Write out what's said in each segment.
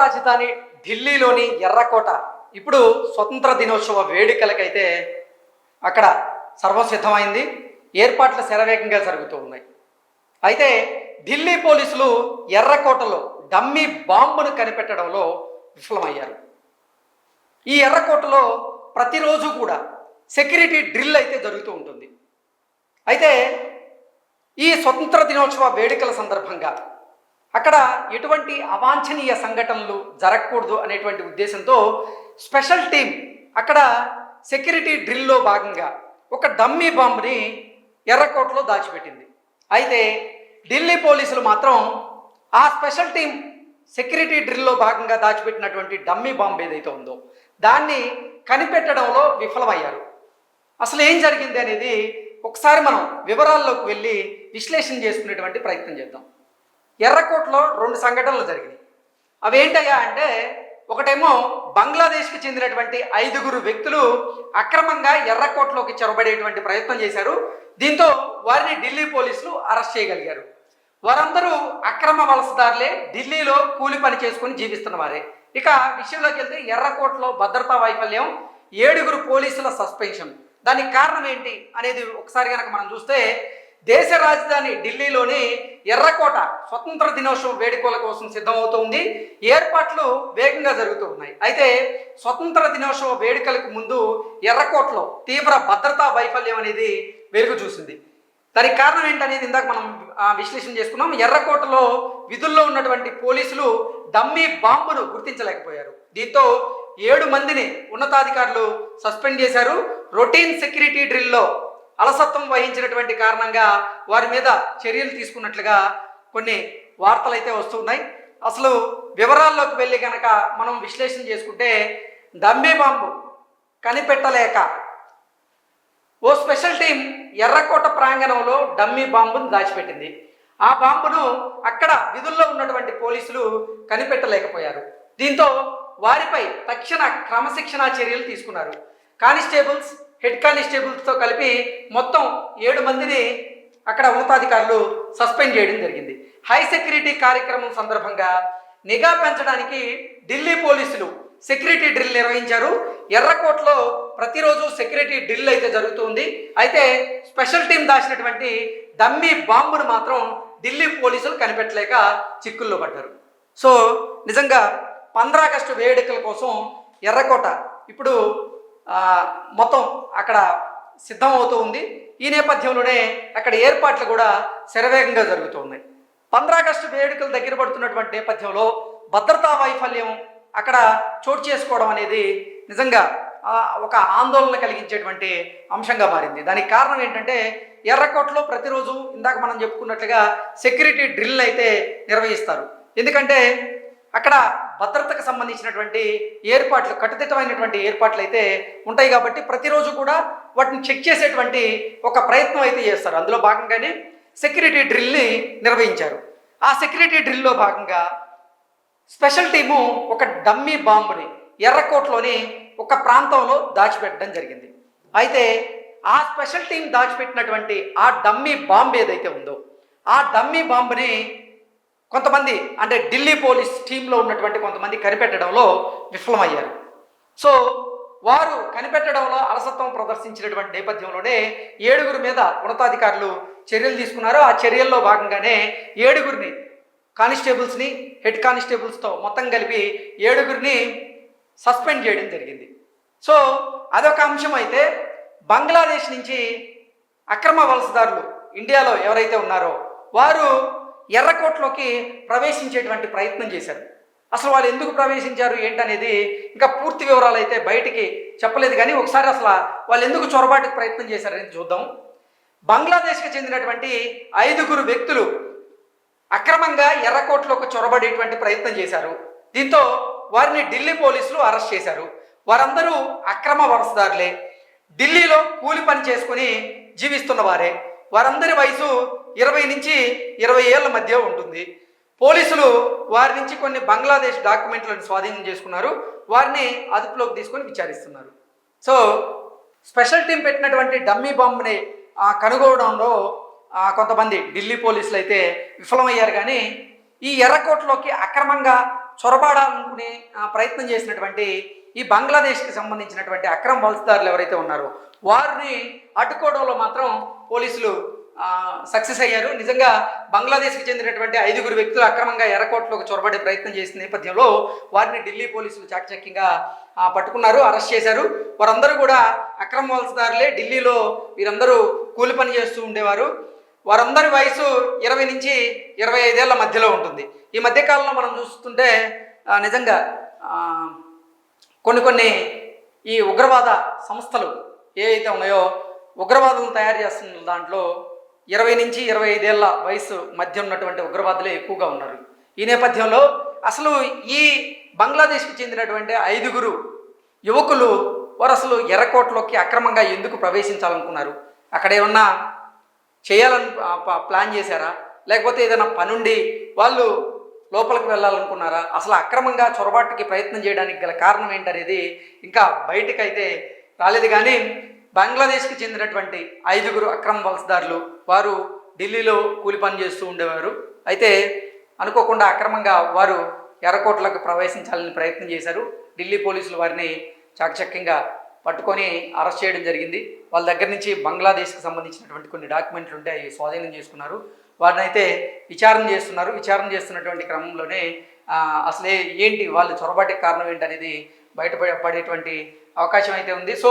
రాజధాని ఢిల్లీలోని ఎర్రకోట. ఇప్పుడు స్వతంత్ర దినోత్సవ వేడుకలకైతే అక్కడ సర్వసిద్ధమైంది. ఏర్పాట్లు శరవేగంగా జరుగుతూ ఉన్నాయి. అయితే ఢిల్లీ పోలీసులు ఎర్రకోటలో డమ్మీ బాంబును కనిపెట్టడంలో విఫలమయ్యారు. ఈ ఎర్రకోటలో ప్రతిరోజు కూడా సెక్యూరిటీ డ్రిల్ అయితే జరుగుతూ ఉంటుంది. అయితే ఈ స్వతంత్ర దినోత్సవ వేడుకల సందర్భంగా అక్కడ ఎటువంటి అవాంఛనీయ సంఘటనలు జరగకూడదు అనేటువంటి ఉద్దేశంతో స్పెషల్ టీం అక్కడ సెక్యూరిటీ డ్రిల్లో భాగంగా ఒక డమ్మీ బాంబుని ఎర్రకోటలో దాచిపెట్టింది. అయితే ఢిల్లీ పోలీసులు మాత్రం ఆ స్పెషల్ టీం సెక్యూరిటీ డ్రిల్లో భాగంగా దాచిపెట్టినటువంటి డమ్మీ బాంబు ఏదైతే ఉందో దాన్ని కనిపెట్టడంలో విఫలమయ్యారు. అసలు ఏం జరిగింది అనేది ఒకసారి మనం వివరాల్లోకి వెళ్ళి విశ్లేషణ చేసుకునేటువంటి ప్రయత్నం చేద్దాం. ఎర్రకోటలో రెండు సంఘటనలు జరిగినాయి. అవేంటయ్యా అంటే ఒకటేమో బంగ్లాదేశ్కి చెందినటువంటి ఐదుగురు వ్యక్తులు అక్రమంగా ఎర్రకోటలోకి చొరబడేటువంటి ప్రయత్నం చేశారు. దీంతో వారిని ఢిల్లీ పోలీసులు అరెస్ట్ చేయగలిగారు. వారందరూ అక్రమ వలసదారులే ఢిల్లీలో కూలి పని చేసుకుని జీవిస్తున్న వారే. ఇక విషయంలోకి వెళ్తే ఎర్రకోటలో భద్రతా వైఫల్యం ఏడుగురు పోలీసుల సస్పెన్షన్. దానికి కారణం ఏంటి అనేది ఒకసారి కనుక మనం చూస్తే దేశ రాజధాని ఢిల్లీలోని ఎర్రకోట స్వతంత్ర దినోత్సవ వేడుకల కోసం సిద్ధమవుతోంది. ఏర్పాట్లు వేగంగా జరుగుతూ ఉన్నాయి. అయితే స్వతంత్ర దినోత్సవ వేడుకలకు ముందు ఎర్రకోటలో తీవ్ర భద్రతా వైఫల్యం అనేది వెలుగు చూసింది దానికి కారణం ఏంటనేది ఇందాక మనం ఆ, విశ్లేషణ చేసుకున్నాం. ఎర్రకోటలో విధుల్లో ఉన్నటువంటి పోలీసులు డమ్మీ బాంబును గుర్తించలేకపోయారు. దీంతో ఏడు మందిని ఉన్నతాధికారులు సస్పెండ్ చేశారు. రొటీన్ సెక్యూరిటీ డ్రిల్లో అలసత్వం వహించినటువంటి కారణంగా వారి మీద చర్యలు తీసుకున్నట్లుగా కొన్ని వార్తలు అయితే వస్తున్నాయి అసలు వివరాల్లోకి వెళ్ళి కనుక మనం విశ్లేషణ చేసుకుంటే డమ్మీ బాంబు కనిపెట్టలేక ఓ స్పెషల్ టీం ఎర్రకోట ప్రాంగణంలో డమ్మీ బాంబును దాచిపెట్టింది. ఆ బాంబును అక్కడ విధుల్లో ఉన్నటువంటి పోలీసులు కనిపెట్టలేకపోయారు. దీంతో వారిపై తక్షణ క్రమశిక్షణా చర్యలు తీసుకున్నారు. కానిస్టేబుల్స్ హెడ్ కానిస్టేబుల్స్తో కలిపి మొత్తం ఏడు మందిని అక్కడ ఉన్నతాధికారులు సస్పెండ్ చేయడం జరిగింది. హై సెక్యూరిటీ కార్యక్రమం సందర్భంగా నిఘా పెంచడానికి ఢిల్లీ పోలీసులు సెక్యూరిటీ డ్రిల్ నిర్వహించారు. ఎర్రకోటలో ప్రతిరోజు సెక్యూరిటీ డ్రిల్ అయితే జరుగుతుంది. అయితే స్పెషల్ టీం దాచినటువంటి డమ్మీ బాంబును మాత్రం ఢిల్లీ పోలీసులు కనిపెట్టలేక చిక్కుల్లో పడ్డారు. సో నిజంగా పంద్రాగస్టు వేడుకల కోసం ఎర్రకోట ఇప్పుడు మొత్తం అక్కడ సిద్ధం అవుతూ ఉంది. ఈ నేపథ్యంలోనే అక్కడ ఏర్పాట్లు కూడా శరవేగంగా జరుగుతూ ఉన్నాయి. పంద్రాగస్టు వేడుకలు దగ్గర పడుతున్నటువంటి నేపథ్యంలో భద్రతా వైఫల్యం అక్కడ చోటు చేసుకోవడం అనేది నిజంగా ఒక ఆందోళన కలిగించేటువంటి అంశంగా మారింది. దానికి కారణం ఏంటంటే ఎర్రకోటలో ప్రతిరోజు ఇందాక మనం చెప్పుకున్నట్లుగా సెక్యూరిటీ డ్రిల్ అయితే నిర్వహిస్తారు. ఎందుకంటే అక్కడ భద్రతకు సంబంధించినటువంటి ఏర్పాట్లు కట్టుదిట్టమైనటువంటి ఏర్పాట్లు అయితే ఉంటాయి కాబట్టి ప్రతిరోజు కూడా వాటిని చెక్ చేసేటువంటి ఒక ప్రయత్నం అయితే చేస్తారు. అందులో భాగంగానే సెక్యూరిటీ డ్రిల్ని నిర్వహించారు. ఆ సెక్యూరిటీ డ్రిల్లో భాగంగా స్పెషల్ టీము ఒక డమ్మీ బాంబుని ఎర్రకోట్లోని ఒక ప్రాంతంలో దాచిపెట్టడం జరిగింది. అయితే ఆ స్పెషల్ టీం దాచిపెట్టినటువంటి ఆ డమ్మీ బాంబు ఏదైతే ఉందో ఆ డమ్మీ బాంబుని కొంతమంది అంటే ఢిల్లీ పోలీస్ టీంలో ఉన్నటువంటి కొంతమంది కనిపెట్టడంలో విఫలమయ్యారు. సో వారు కనిపెట్టడంలో అలసత్వం ప్రదర్శించినటువంటి నేపథ్యంలోనే ఏడుగురు మీద ఉన్నతాధికారులు చర్యలు తీసుకున్నారు. ఆ చర్యల్లో భాగంగానే ఏడుగురిని కానిస్టేబుల్స్ని హెడ్ కానిస్టేబుల్స్తో మొత్తం కలిపి ఏడుగురిని సస్పెండ్ చేయడం జరిగింది. సో అదొక అంశం అయితే బంగ్లాదేశ్ నుంచి అక్రమ వలసదారులు ఇండియాలో ఎవరైతే ఉన్నారో వారు ఎర్రకోటలోకి ప్రవేశించేటువంటి ప్రయత్నం చేశారు. అసలు వాళ్ళు ఎందుకు ప్రవేశించారు ఏంటనేది ఇంకా పూర్తి వివరాలు అయితే బయటికి చెప్పలేదు కానీ ఒకసారి అసలు వాళ్ళు ఎందుకు చొరబాటుకు ప్రయత్నం చేశారనేది చూద్దాం. బంగ్లాదేశ్కి చెందినటువంటి ఐదుగురు వ్యక్తులు అక్రమంగా ఎర్రకోటలోకి చొరబడేటువంటి ప్రయత్నం చేశారు. దీంతో వారిని ఢిల్లీ పోలీసులు అరెస్ట్ చేశారు. వారందరూ అక్రమ వలసదారులే. ఢిల్లీలో కూలి పని చేసుకుని జీవిస్తున్న వారే. వారందరి వయసు ఇరవై నుంచి ఇరవై ఏళ్ళ మధ్య ఉంటుంది. పోలీసులు వారి నుంచి కొన్ని బంగ్లాదేశ్ డాక్యుమెంట్లను స్వాధీనం చేసుకున్నారు. వారిని అదుపులోకి తీసుకొని విచారిస్తున్నారు. సో స్పెషల్ టీం పెట్టినటువంటి డమ్మీ బాంబుని కనుగోవడంలో కనుగొనడంలో కొంతమంది ఢిల్లీ పోలీసులు అయితే విఫలమయ్యారు. కానీ ఈ ఎర్రకోటలోకి అక్రమంగా చొరబాడాలనుకునే ప్రయత్నం చేసినటువంటి ఈ బంగ్లాదేశ్కి సంబంధించినటువంటి అక్రమ వలసదారులు ఎవరైతే ఉన్నారో వారిని అడ్డుకోవడంలో మాత్రం పోలీసులు సక్సెస్ అయ్యారు. నిజంగా బంగ్లాదేశ్కి చెందినటువంటి ఐదుగురు వ్యక్తులు అక్రమంగా ఎర్రకోటలోకి చొరబడే ప్రయత్నం చేసిన నేపథ్యంలో వారిని ఢిల్లీ పోలీసులు చాకచక్యంగా పట్టుకున్నారు అరెస్ట్ చేశారు. వారందరూ కూడా అక్రమ వలసదారులే. ఢిల్లీలో వీరందరూ కూలి పని చేస్తూ ఉండేవారు. వారందరి వయసు ఇరవై నుంచి ఇరవై ఐదేళ్ళ మధ్యలో ఉంటుంది. ఈ మధ్యకాలంలో మనం చూస్తుంటే నిజంగా కొన్ని కొన్ని ఈ ఉగ్రవాద సంస్థలు ఏవైతే ఉన్నాయో ఉగ్రవాదులను తయారు చేస్తున్న దాంట్లో ఇరవై నుంచి ఇరవై ఐదేళ్ళ వయసు మధ్య ఉన్నటువంటి ఉగ్రవాదులే ఎక్కువగా ఉన్నారు. ఈ నేపథ్యంలో అసలు ఈ బంగ్లాదేశ్కి చెందినటువంటి ఐదుగురు యువకులు వారు అసలు ఎర్రకోటలోకి అక్రమంగా ఎందుకు ప్రవేశించాలనుకున్నారు? అక్కడ ఏమన్నా చేయాలని ప్లాన్ చేశారా? లేకపోతే ఏదైనా పనుండి వాళ్ళు లోపలికి వెళ్ళాలనుకున్నారా? అసలు అక్రమంగా చొరబాటుకి ప్రయత్నం చేయడానికి గల కారణం ఏంటనేది ఇంకా బయటకైతే రాలేదు. కానీ బంగ్లాదేశ్కి చెందినటువంటి ఐదుగురు అక్రమ వలసదారులు వారు ఢిల్లీలో కూలి పని చేస్తూ ఉండేవారు. అయితే అనుకోకుండా అక్రమంగా వారు ఎర్రకోట్లకు ప్రవేశించాలని ప్రయత్నం చేశారు. ఢిల్లీ పోలీసులు వారిని చాకచక్యంగా పట్టుకొని అరెస్ట్ చేయడం జరిగింది. వాళ్ళ దగ్గర నుంచి బంగ్లాదేశ్కి సంబంధించినటువంటి కొన్ని డాక్యుమెంట్లు ఉంటే అవి స్వాధీనం చేసుకున్నారు. వారిని అయితే విచారణ చేస్తున్నారు. విచారణ చేస్తున్నటువంటి క్రమంలోనే అసలే ఏంటి వాళ్ళు చొరబాటికి కారణం ఏంటి అనేది పడేటువంటి అవకాశం అయితే ఉంది. సో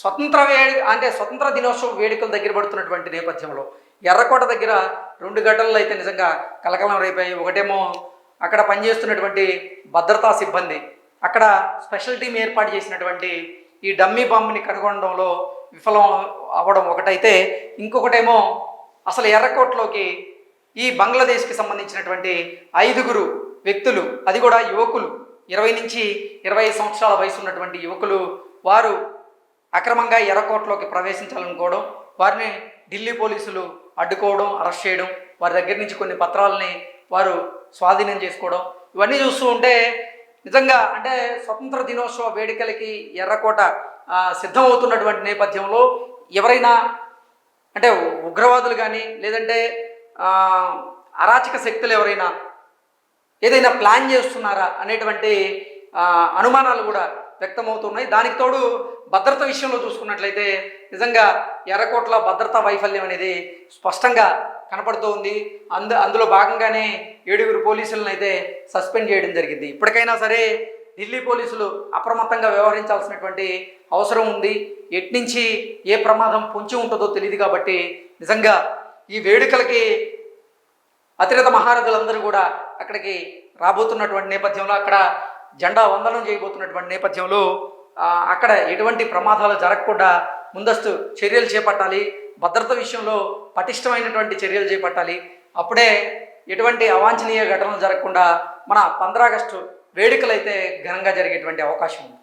స్వతంత్ర వేడి అంటే స్వతంత్ర దినోత్సవం వేడుకలు దగ్గర పడుతున్నటువంటి నేపథ్యంలో ఎర్రకోట దగ్గర రెండు ఘటనలు అయితే నిజంగా కలకలం రేపాయి. ఒకటేమో అక్కడ పనిచేస్తున్నటువంటి భద్రతా సిబ్బంది అక్కడ స్పెషల్ టీం ఏర్పాటు చేసినటువంటి ఈ డమ్మీ బాంబుని కనుగొనడంలో విఫలం అవ్వడం ఒకటైతే ఇంకొకటేమో అసలు ఎర్రకోటలోకి ఈ బంగ్లాదేశ్కి సంబంధించినటువంటి ఐదుగురు వ్యక్తులు అది కూడా యువకులు ఇరవై నుంచి ఇరవై ఐదు సంవత్సరాల వయసు ఉన్నటువంటి యువకులు వారు అక్రమంగా ఎర్రకోటలోకి ప్రవేశించాలనుకోవడం వారిని ఢిల్లీ పోలీసులు అడ్డుకోవడం అరెస్ట్ చేయడం వారి దగ్గర నుంచి కొన్ని పత్రాలని వారు స్వాధీనం చేసుకోవడం ఇవన్నీ చూస్తూ ఉంటే నిజంగా అంటే స్వతంత్ర దినోత్సవ వేడుకలకి ఎర్రకోట సిద్ధమవుతున్నటువంటి నేపథ్యంలో ఎవరైనా అంటే ఉగ్రవాదులు కానీ లేదంటే అరాచక శక్తులు ఎవరైనా ఏదైనా ప్లాన్ చేస్తున్నారా అనేటువంటి అనుమానాలు కూడా వ్యక్తమవుతున్నాయి. దానికి తోడు భద్రత విషయంలో చూసుకున్నట్లయితే నిజంగా ఎర్రకోట్ల భద్రతా వైఫల్యం అనేది స్పష్టంగా కనపడుతూ ఉంది అందు అందులో భాగంగానే ఏడుగురు పోలీసులను అయితే సస్పెండ్ చేయడం జరిగింది. ఇప్పటికైనా సరే ఢిల్లీ పోలీసులు అప్రమత్తంగా వ్యవహరించాల్సినటువంటి అవసరం ఉంది. ఎట్నుంచి ఏ ప్రమాదం పొంచి ఉంటుందో తెలియదు కాబట్టి నిజంగా ఈ వేడుకలకి అతిరథ మహారథులందరూ కూడా అక్కడికి రాబోతున్నటువంటి నేపథ్యంలో అక్కడ జెండా వందనం చేయబోతున్నటువంటి నేపథ్యంలో అక్కడ ఎటువంటి ప్రమాదాలు జరగకుండా ముందస్తు చర్యలు చేపట్టాలి. భద్రత విషయంలో పటిష్టమైనటువంటి చర్యలు చేపట్టాలి. అప్పుడే ఎటువంటి అవాంఛనీయ ఘటనలు జరగకుండా మన పంద్రాగస్టు వేడుకలు అయితే ఘనంగా జరిగేటువంటి అవకాశం ఉంది.